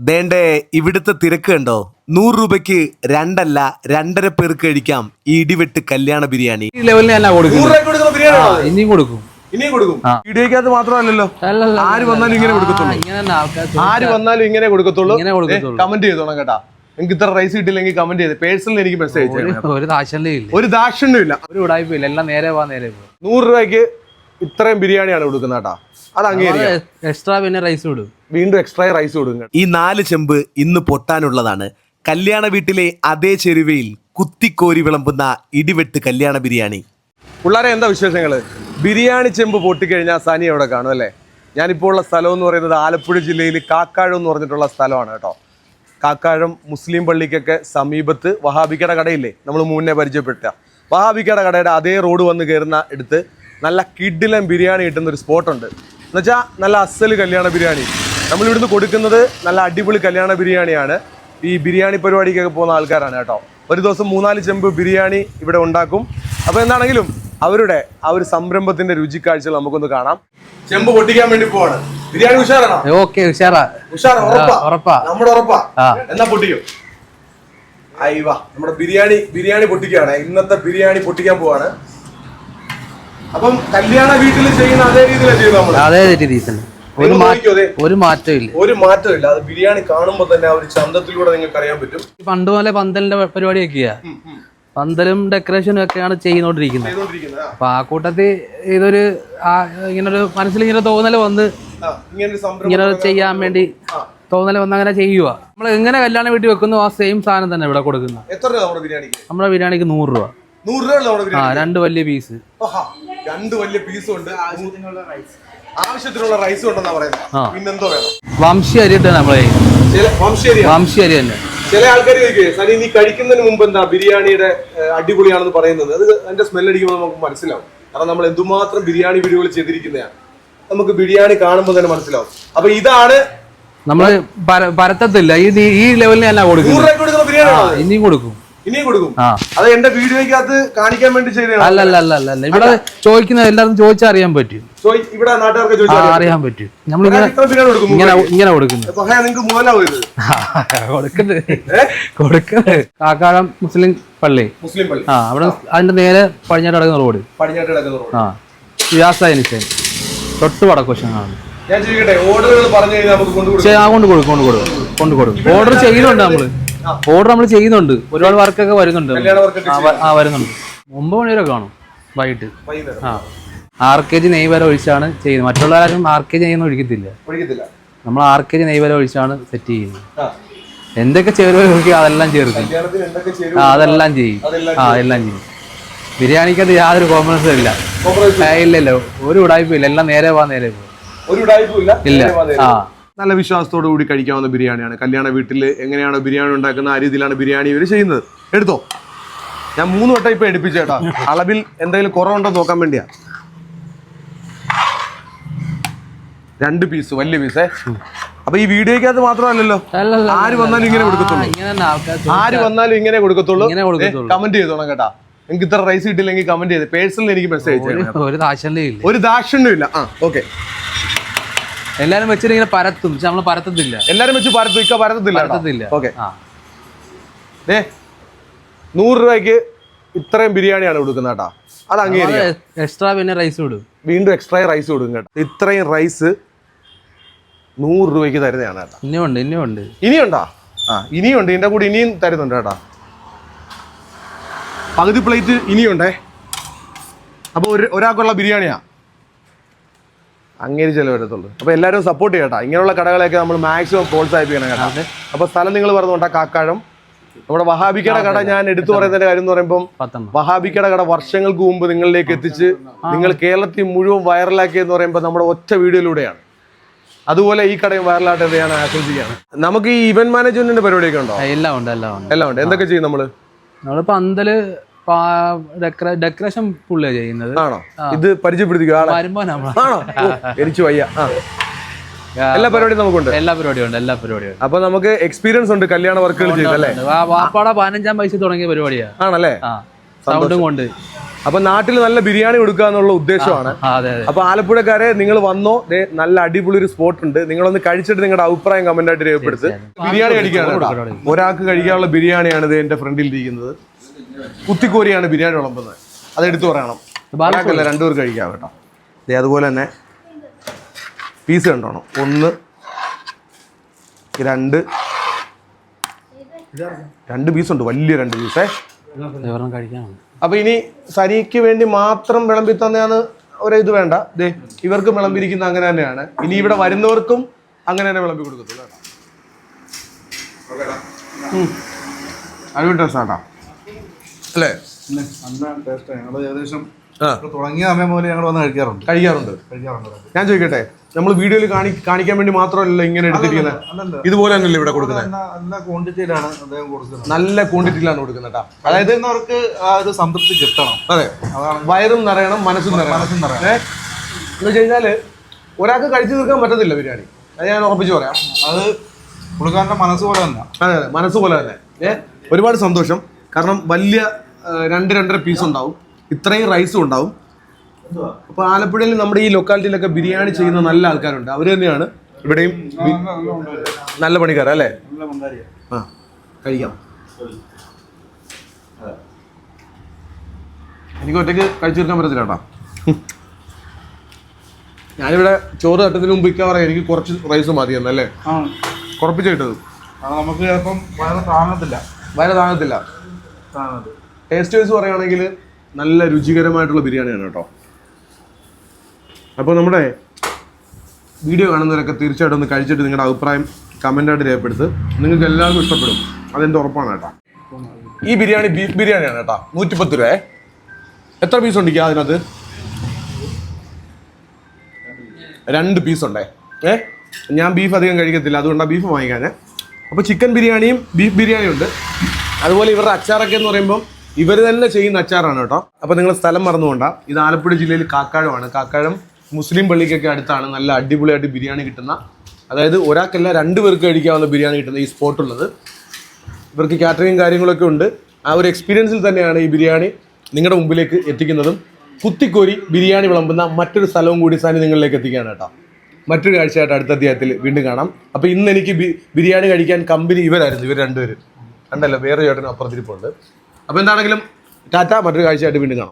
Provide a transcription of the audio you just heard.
ദേണ്ടേ ഇവിടുത്തെ തിരക്ക് കണ്ടോ? നൂറ് രൂപയ്ക്ക് രണ്ടല്ല രണ്ടര പേർക്ക് കഴിക്കാം ഈ ഇടിവെട്ട് കല്യാണ ബിരിയാണി. ഈ ലെവലിൽ ഞാൻ കൊടുക്കും രൂപയ്ക്ക് കൊടുക്കുന്ന ബിരിയാണി ആ, ഇനിയും കൊടുക്കും. ഇനിയും കൊടുക്കും? ആ. വീഡിയോക്കകത്ത് മാത്രമല്ലല്ലോ. അല്ലല്ല, ആര് വന്നാലും ഇങ്ങനെ ആ, കൊടുക്കത്തുള്ളൂ. ഇങ്ങനെ തന്നെ ആൾക്കാർ ആര് വന്നാലും ഇങ്ങനെ കൊടുക്കത്തുള്ളൂ. ഇങ്ങനെ കൊടുക്കത്തുള്ളൂ. കമന്റ് ചെയ്തോണം കേട്ടാ. നിങ്ങൾക്ക് ഇത്ര റൈസ് കിട്ടില്ലെങ്കിൽ കമന്റ് ചെയ്ത്. പേഴ്സണൽ എനിക്ക് മെസ്സേജ് ഒരു അയച്ചു ഒരു ഒരു ദാക്ഷണ്യം ഇല്ല ഒരു ഉടായ്പ ഇല്ല എല്ലാം നേരെ പോവാ നേരെ പോവാ നൂറ് രൂപയ്ക്ക് ഇത്രയും ബിരിയാണിയാണ് കൊടുക്കുന്നത് കേട്ടോ. അത് അംഗീകരിക്കാം എക്സ്ട്രാ പിന്നെ റൈസ് വിടും വീണ്ടും എക്സ്ട്രാ റൈസ് കൊടുക്കും ഈ നാല് ചെമ്പ് ഇന്ന് പൊട്ടാനുള്ളതാണ്. കല്യാണ വീട്ടിലെ അതേ ചെരുവയിൽ കുത്തിക്കോരി വിളമ്പുന്ന ഇടിവെട്ട് കല്യാണ ബിരിയാണി. പിള്ളേരെ എന്താ വിശേഷങ്ങൾ ബിരിയാണി ചെമ്പ് പൊട്ടിക്കഴിഞ്ഞാൽ സനി എവിടെ കാണും അല്ലേ? ഞാനിപ്പോൾ ഉള്ള സ്ഥലം എന്ന് പറയുന്നത് ആലപ്പുഴ ജില്ലയിൽ കാക്കാഴം എന്ന് പറഞ്ഞിട്ടുള്ള സ്ഥലമാണ് കേട്ടോ. കാക്കാഴം മുസ്ലിം പള്ളിക്കൊക്കെ സമീപത്ത് വഹാബിക്കട കടയില്ലേ? നമ്മൾ മുന്നേ പരിചയപ്പെട്ട. വഹാബിക്കട കടയുടെ അതേ റോഡ് വന്ന് കയറുന്ന എടുത്ത് നല്ല കിഡിലൻ ബിരിയാണി കിട്ടുന്ന ഒരു സ്പോട്ടുണ്ട്. എന്നുവെച്ചാൽ നല്ല അസൽ കല്യാണ ബിരിയാണി. നമ്മൾ ഇവിടുന്ന് കൊടുക്കുന്നത് നല്ല അടിപൊളി കല്യാണ ബിരിയാണിയാണ്. ഈ ബിരിയാണി പരിപാടിക്കൊക്കെ പോകുന്ന ആൾക്കാരാണ് കേട്ടോ. ഒരു ദിവസം മൂന്നാൽ ചെമ്പ് ബിരിയാണി ഇവിടെ ഉണ്ടാക്കും. അപ്പോൾ എന്താണെങ്കിലും അവരുടെ ആ ഒരു സംരംഭത്തിന്റെ രുചിക്കാഴ്ചകൾ നമുക്കൊന്ന് കാണാം. ചെമ്പ് പൊട്ടിക്കാൻ വേണ്ടി പോവാണ്. ബിരിയാണി ഉഷാറാണോ? ഓക്കെ ഉഷാറാ. ഉഷാറാ ഉറപ്പാ. നമ്മുടെ ഉറപ്പാ. എന്നാ പൊട്ടിക്കും? അയ്യ നമ്മുടെ ബിരിയാണി ബിരിയാണി പൊട്ടിക്കുകയാണ്. ഇന്നത്തെ ബിരിയാണി പൊട്ടിക്കാൻ പോവാണ്. അപ്പം കല്യാണ വീട്ടിൽ ചെയ്യുന്ന അതേ രീതിയിലാണ് ചെയ്യുന്നത് നമ്മൾ അതേ രീതി തന്നെ ഒരു ഒരു മാറ്റമില്ല ഇല്ല. ഒരു മാറ്റമില്ല അത് ബിരിയാണി കാണുമ്പോൾ തന്നെ ആ ഒരു ചന്തത്തിലൂടെ നിങ്ങൾക്ക് അറിയാൻ പറ്റും. പണ്ട് പോലെ പന്തലിന്റെ പരിപാടിയൊക്കെയാ. പന്തലും ഡെക്കറേഷനും ഒക്കെയാണ് ചെയ്യുന്നോണ്ടിരിക്കുന്നത്. അപ്പൊ ആ കൂട്ടത്തിൽ ഇതൊരു ആ- ഇങ്ങനൊരു മനസ്സിൽ ഇങ്ങനെ തോന്നൽ വന്ന് ഇങ്ങനെ ഒരു സംരംഭം ഇങ്ങനെ ചെയ്യാൻ വേണ്ടി തോന്നൽ വന്ന് അങ്ങനെ ചെയ്യുക നമ്മൾ എങ്ങനെ കല്യാണം വീട്ടിൽ വെക്കുന്നു ആ സെയിം സാധനം തന്നെ ഇവിടെ കൊടുക്കുന്നത്. എത്ര രൂപ നമ്മുടെ ബിരിയാണിക്ക്? നമ്മുടെ ബിരിയാണിക്ക് നൂറ് രൂപ. നൂറ് രൂപ ആ രണ്ട് വലിയ പീസ് രണ്ട് വലിയ പീസും ഉണ്ട്. ആവശ്യത്തിനുള്ള റൈസ് ഉണ്ടെന്നാ പറയുന്നത്. പിന്നെന്തോ വേണം? വംശി അരി ഇട്ടാണ് നമ്മളെ. വംശി അരി തന്നെ. ചില ആൾക്കാർ സനി നീ കഴിക്കുന്നതിന് മുമ്പ് എന്താ ബിരിയാണിയുടെ അടിപൊളിയാണെന്ന് പറയുന്നത്? അത് അതിന്റെ സ്മെൽ അടിക്കുമ്പോൾ നമുക്ക് മനസ്സിലാവും. കാരണം നമ്മൾ എന്തുമാത്രം ബിരിയാണി വീഡിയോകൾ ചെയ്തിരിക്കുന്നതാണ്. നമുക്ക് ബിരിയാണി കാണുമ്പോൾ തന്നെ മനസ്സിലാവും. അപ്പൊ ഇതാണ് നമ്മൾ പര- പരത്തത്തില്ല. ഈ ഈ രൂപയ്ക്ക് ബിരിയാണി ആ ഇനിയും കൊടുക്കും. ഇനിയും കൊടുക്കും. അത് എന്റെ വീഡിയോയ്ക്കകത്ത് കാണിക്കാൻ വേണ്ടി ചെയ്തതാണ്. അല്ല അല്ല അല്ല. ഇവിടെ ചോദിക്കുന്നത് എല്ലാവരും ചോദിച്ചാൽ അറിയാൻ പറ്റും. ഇവിടെ നാട്ടുകാർക്ക് അറിയാൻ പറ്റും. ബിരിയാണി ഇങ്ങനെ ഇങ്ങനെ കൊടുക്കുന്നത് നിങ്ങൾക്ക് മുതലാവും കൊടുക്കുന്നത്. കൊടുക്കുന്നത്. കാക്കാഴം മുസ്ലിം പള്ളി. മുസ്ലിം പള്ളി. ആ അവിടെ അതിന്റെ നേരെ പടിഞ്ഞാട്ട് കിടക്കുന്ന റോഡ്. പടിഞ്ഞാട്ട് കിടക്കുന്ന റോഡ്. ആ വ്യാസായനിച്ചൻ തൊട്ട് വടക്കുവശങ്ങളാണ്. ഞാൻ ചോദിക്കട്ടെ ഓർഡറുകൾ പറഞ്ഞു കഴിഞ്ഞാൽ നമുക്ക് കൊണ്ടുകൊടുക്കും. കൊണ്ട് കൊടുക്കും കൊണ്ട് കൊടുക്കും ഓർഡർ ചെയ്യുന്നുണ്ട് നമ്മൾ. ഓർഡർ നമ്മൾ ചെയ്യുന്നുണ്ട്. ഒരുപാട് വർക്കൊക്കെ വരുന്നുണ്ട്. ആ, വരുന്നുണ്ട്. ഒമ്പത് മണി വരെ കാണും. വൈകിട്ട്. ആ. ആർ കെ ജി നെയ് വരെ ഒഴിച്ചാണ് ചെയ്യുന്നത്. മറ്റുള്ളവരും ആർ കെ ജി നെയ്യൊന്നും ഒഴിക്കത്തില്ല. നമ്മൾ ആർ കെ ജി നെയ് വരെ ഒഴിച്ചാണ് സെറ്റ് ചെയ്യുന്നത്. എന്തൊക്കെ ചേരുവ അതെല്ലാം ചേർക്കും. ആ അതെല്ലാം ചെയ്യും. ആ എല്ലാം ചെയ്യും. ബിരിയാണിക്കകത്ത് യാതൊരു കോംപ്രമൈസും ഇല്ല. ഇല്ലല്ലോ ഒരു ഉടായ്പ ഇല്ല. എല്ലാം നേരെ പോവാൻ നേരെ പോകും ഇല്ല. ആ. നല്ല വിശ്വാസത്തോടു കൂടി കഴിക്കാവുന്ന ബിരിയാണിയാണ്. കല്യാണ വീട്ടിൽ എങ്ങനെയാണോ ബിരിയാണി ഉണ്ടാക്കുന്ന ആ രീതിയിലാണ് ബിരിയാണി ഇവർ ചെയ്യുന്നത്. എടുത്തോ? ഞാൻ മൂന്ന് വട്ടം ഇപ്പം എടുപ്പിച്ചേട്ടാ. അളവിൽ എന്തെങ്കിലും കുറവുണ്ടോ നോക്കാൻ വേണ്ടിയാ. രണ്ട് പീസ് വലിയ പീസേ അപ്പൊ ഈ വീഡിയോക്കകത്ത് മാത്രമല്ലല്ലോ. ആര് വന്നാലും ഇങ്ങനെ കൊടുക്കത്തുള്ളൂ. ആര് വന്നാലും ഇങ്ങനെ കൊടുക്കത്തുള്ളൂ. കമന്റ് ചെയ്തോണം കേട്ടാ. എനിക്ക് ഇത്ര റൈസ് കിട്ടില്ലെങ്കിൽ കമന്റ് ചെയ്ത്. പേഴ്സണലി എനിക്ക് മെസ്സേജ് ഒരു ദാക്ഷിണ്യം ഇല്ല. ആ ഓക്കെ എല്ലാരും വെച്ചിട്ട് ഇങ്ങനെ പരത്തും. പക്ഷെ നമ്മൾ പരത്തത്തില്ല. എല്ലാരും വെച്ച് പരത്തും. ഇക്ക പരത്തത്തില്ല പരത്തത്തില്ല. ഓക്കെ ഏ നൂറ് രൂപയ്ക്ക് ഇത്രയും ബിരിയാണിയാണ് കൊടുക്കുന്നത് കേട്ടാ. അത് അങ്ങനെ എക്സ്ട്രാ പിന്നെ റൈസ് വിടും വീണ്ടും എക്സ്ട്രാ റൈസ് കൊടുക്കും കേട്ടോ. ഇത്രയും റൈസ് നൂറ് രൂപയ്ക്ക് തരുന്നതാണ് കേട്ടോ. ഇനിയും ഉണ്ട് ഇനിയും ഉണ്ട് ഇനിയുണ്ടോ? ആ ഇനിയുണ്ട്. ഇതിന്റെ കൂടെ ഇനിയും തരുന്നുണ്ട് കേട്ടോ. പകുതി പ്ലേറ്റ് ഇനിയുണ്ടേ? അപ്പോൾ ഒരു ഒരാൾക്കുള്ള ബിരിയാണിയാ. അങ്ങനെ ചില വരത്തുള്ളൂ. അപ്പോൾ എല്ലാവരും സപ്പോർട്ട് ചെയ്യട്ടെ ഇങ്ങനെയുള്ള കടകളെയൊക്കെ നമ്മൾ മാക്സിമം പ്രോത്സാഹിപ്പിക്കണം കേട്ടോ. അപ്പോൾ സ്ഥലം നിങ്ങൾ പറഞ്ഞോണ്ടാ കാക്കാഴം. നമ്മുടെ വഹാബിക്കയുടെ കട ഞാൻ എടുത്തു പറയുന്നതിന്റെ കാര്യം എന്ന് പറയുമ്പോൾ വഹാബിക്കട വഹാബിക്കയുടെ കട വർഷങ്ങൾക്ക് മുമ്പ് നിങ്ങളിലേക്ക് എത്തിച്ച് നിങ്ങൾ കേരളത്തിൽ മുഴുവൻ വൈറലാക്കിയെന്ന് പറയുമ്പോൾ നമ്മുടെ ഒറ്റ വീഡിയോയിലൂടെയാണ്. അതുപോലെ ഈ കടയും വൈറലായിട്ട് ഞാൻ ആശംസിക്കുകയാണ് നമുക്ക് ഈ ഇവന്റ് മാനേജ്മെന്റിന്റെ പരിപാടിയൊക്കെ ഉണ്ടോ? എല്ലാം ഉണ്ട് എല്ലാം ഉണ്ട്. എല്ലാം ഉണ്ട്. എന്തൊക്കെ ചെയ്യും നമ്മൾ? നമ്മളിപ്പോ പന്തൽ ഡെക്കറേഷൻ പുള്ളിയാ ചെയ്യുന്നത്. ആണോ? ഇത് പരിചയപ്പെടുത്തിക്കുക ആണോ? എനിക്ക് വയ്യ. എല്ലാ പരിപാടിയും നമുക്കുണ്ട്. എല്ലാ പരിപാടിയും ഉണ്ട് എല്ലാ പരിപാടിയും അപ്പൊ നമുക്ക് എക്സ്പീരിയൻസ് ഉണ്ട് കല്യാണ വർക്കുകൾ ചെയ്തല്ലേ വാപ്പാടെ പതിനഞ്ചാം വയസ്സിൽ തുടങ്ങിയ പരിപാടിയാണ് ആണല്ലേ? സൗണ്ടും കൊണ്ട് അപ്പൊ നാട്ടിൽ നല്ല ബിരിയാണി കൊടുക്കുക എന്നുള്ള ഉദ്ദേശമാണ്. അപ്പൊ ആലപ്പുഴക്കാരെ നിങ്ങൾ വന്നോ നല്ല അടിപൊളി ഒരു സ്പോട്ട് ഉണ്ട്. നിങ്ങളൊന്ന് കഴിച്ചിട്ട് നിങ്ങളുടെ അഭിപ്രായം കമന്റ് ആയിട്ട് രേഖപ്പെടുത്ത്. ബിരിയാണി കഴിക്കാണ് ഒരാൾക്ക് കഴിക്കാനുള്ള ബിരിയാണിയാണ് ഇത് എന്റെ ഫ്രണ്ടിൽ ഇരിക്കുന്നത്. കുത്തിക്കോരിയാണ് ബിരിയാണി വിളമ്പുന്നത്. അത് എടുത്തു പറയണം ബാക്കിയല്ല രണ്ടുപേർ കഴിക്കാം കേട്ടോ. അതെ അതുപോലെ തന്നെ പീസ് കണ്ടോണം. ഒന്ന് രണ്ട് രണ്ട് പീസ് ഉണ്ട് വലിയ രണ്ട് പീസേ. അപ്പൊ ഇനി സരിക്ക് വേണ്ടി മാത്രം വിളമ്പി തന്നെയാണ് ഒരേ ഇത് വേണ്ട. ദേ ഇവർക്കും വിളമ്പിരിക്കുന്ന അങ്ങനെ തന്നെയാണ്. ഇനി ഇവിടെ വരുന്നവർക്കും അങ്ങനെ തന്നെ വിളമ്പി കൊടുക്കത്തുള്ളൂ കേട്ടോ. അടിപൊളി ടേസ്റ്റ് ആട്ടാ. അല്ലേ? ഏകദേശം തുടങ്ങിയ സമയം പോലെ ഞങ്ങൾ വന്ന് കഴിക്കാറുണ്ട്. കഴിക്കാറുണ്ട്. കഴിക്കാറുണ്ട്. ഞാൻ ചോദിക്കട്ടെ നമ്മൾ വീഡിയോയിൽ കാണിക്കാൻ വേണ്ടി മാത്രമല്ല ഇങ്ങനെ എടുത്തിരിക്കുന്നത് ഇതുപോലെ തന്നെയല്ലേ ഇവിടെ കൊടുക്കുന്നത് നല്ല ക്വാണ്ടിറ്റിയിലാണ് അദ്ദേഹം കൊടുക്കുന്നത്. നല്ല ക്വാണ്ടിറ്റിയിലാണ് കൊടുക്കുന്നത് കേട്ടോ അതായത് അവർക്ക് ആ ഒരു സംതൃപ്തി കിട്ടണം. അതെ. വയറും നിറയണം മനസ്സും നിറയണം. മനസ്സും നിറയണം. എന്ന് വെച്ച് കഴിഞ്ഞാൽ ഒരാൾക്ക് കഴിച്ചു തീർക്കാൻ പറ്റത്തില്ല ബിരിയാണി. അത് ഞാൻ ഉറപ്പിച്ച് പറയാം. അത് കൊടുക്കാൻ മനസ്സ് പോലെ തന്നെ. അതെ അതെ. മനസ്സ് പോലെ തന്നെ. ഏഹ് ഒരുപാട് സന്തോഷം. കാരണം വലിയ രണ്ട് രണ്ടര പീസ് ഉണ്ടാവും. ഇത്രയും റൈസും ഉണ്ടാവും. അപ്പൊ ആലപ്പുഴയിൽ നമ്മുടെ ഈ ലൊക്കാലിറ്റിയിലൊക്കെ ബിരിയാണി ചെയ്യുന്ന നല്ല ആൾക്കാരുണ്ട്. അവർ തന്നെയാണ്. ഇവിടെയും നല്ല പണിക്കാരാ അല്ലേ? ആ കഴിക്കാം. എനിക്ക് ഒറ്റയ്ക്ക് കഴിച്ചു തീർക്കാൻ പറ്റത്തില്ല കേട്ടോ. ഞാനിവിടെ ചോറ് തട്ടത്തിന് മുമ്പ് ഇക്ക പറയാം എനിക്ക് കുറച്ച് റൈസ് മതി എന്നല്ലേ കുറപ്പിച്ചിട്ടത് നമുക്ക് ചിലപ്പം വയറ് താങ്ങത്തില്ല. വയറ് താങ്ങത്തില്ല. താങ്ങത് ടേസ്റ്റ് വൈസ് പറയുകയാണെങ്കിൽ നല്ല രുചികരമായിട്ടുള്ള ബിരിയാണിയാണ് കേട്ടോ. അപ്പോൾ നമ്മുടെ വീഡിയോ കാണുന്നവരൊക്കെ തീർച്ചയായിട്ടും ഒന്ന് കഴിച്ചിട്ട് നിങ്ങളുടെ അഭിപ്രായം കമന്റായിട്ട് രേഖപ്പെടുത്ത്. നിങ്ങൾക്ക് എല്ലാവർക്കും ഇഷ്ടപ്പെടും. അതെന്റെ ഉറപ്പാണ് കേട്ടോ. ഈ ബിരിയാണി ബീഫ് ബിരിയാണിയാണ് കേട്ടോ. നൂറ്റിപ്പത്ത് രൂപ എത്ര പീസ് ഉണ്ട് അതിനകത്ത്? രണ്ട് പീസ് ഉണ്ടേ. ഏ? ഞാൻ ബീഫ് അധികം കഴിക്കത്തില്ല. അതുകൊണ്ടാണ് ബീഫ് വാങ്ങിക്കാൻ അപ്പോൾ ചിക്കൻ ബിരിയാണിയും ബീഫ് ബിരിയാണിയും ഉണ്ട്. അതുപോലെ ഇവരുടെ അച്ചാറൊക്കെ എന്ന് പറയുമ്പോൾ ഇവർ തന്നെ ചെയ്യുന്ന അച്ചാറാണ് കേട്ടോ. അപ്പോൾ നിങ്ങൾ സ്ഥലം മറന്നുകൊണ്ട ഇത് ആലപ്പുഴ ജില്ലയിൽ കാക്കാഴമാണ് കാക്കാഴം മുസ്ലിം പള്ളിക്കൊക്കെ അടുത്താണ്. നല്ല അടിപൊളിയായിട്ട് ബിരിയാണി കിട്ടുന്ന അതായത് ഒരാൾക്കല്ല രണ്ട് പേർക്ക് കഴിക്കാവുന്ന ബിരിയാണി കിട്ടുന്ന ഈ സ്പോട്ടുള്ളത് ഇവർക്ക് കാറ്ററിങ് കാര്യങ്ങളൊക്കെ ഉണ്ട്. ആ ഒരു എക്സ്പീരിയൻസിൽ തന്നെയാണ് ഈ ബിരിയാണി നിങ്ങളുടെ മുമ്പിലേക്ക് എത്തിക്കുന്നതും. കുത്തിക്കോരി ബിരിയാണി വിളമ്പുന്ന മറ്റൊരു സ്ഥലവും കൂടി സാനി നിങ്ങളിലേക്ക് എത്തിക്കുകയാണ് കേട്ടോ. മറ്റൊരു കാഴ്ചയായിട്ട് അടുത്ത അധ്യായത്തിൽ വീണ്ടും കാണാം. അപ്പോൾ ഇന്ന് എനിക്ക് ബിരിയാണി കഴിക്കാൻ കമ്പനി ഇവരായിരുന്നു ഇവർ രണ്ടുപേരും. കണ്ടല്ലോ വേറെ ചേട്ടനും അപ്പുറത്തിരിപ്പുണ്ട്. അപ്പോൾ എന്താണെങ്കിലും ടാറ്റ മറ്റൊരു കാഴ്ചയായിട്ട് വീണ്ടും കാണാം.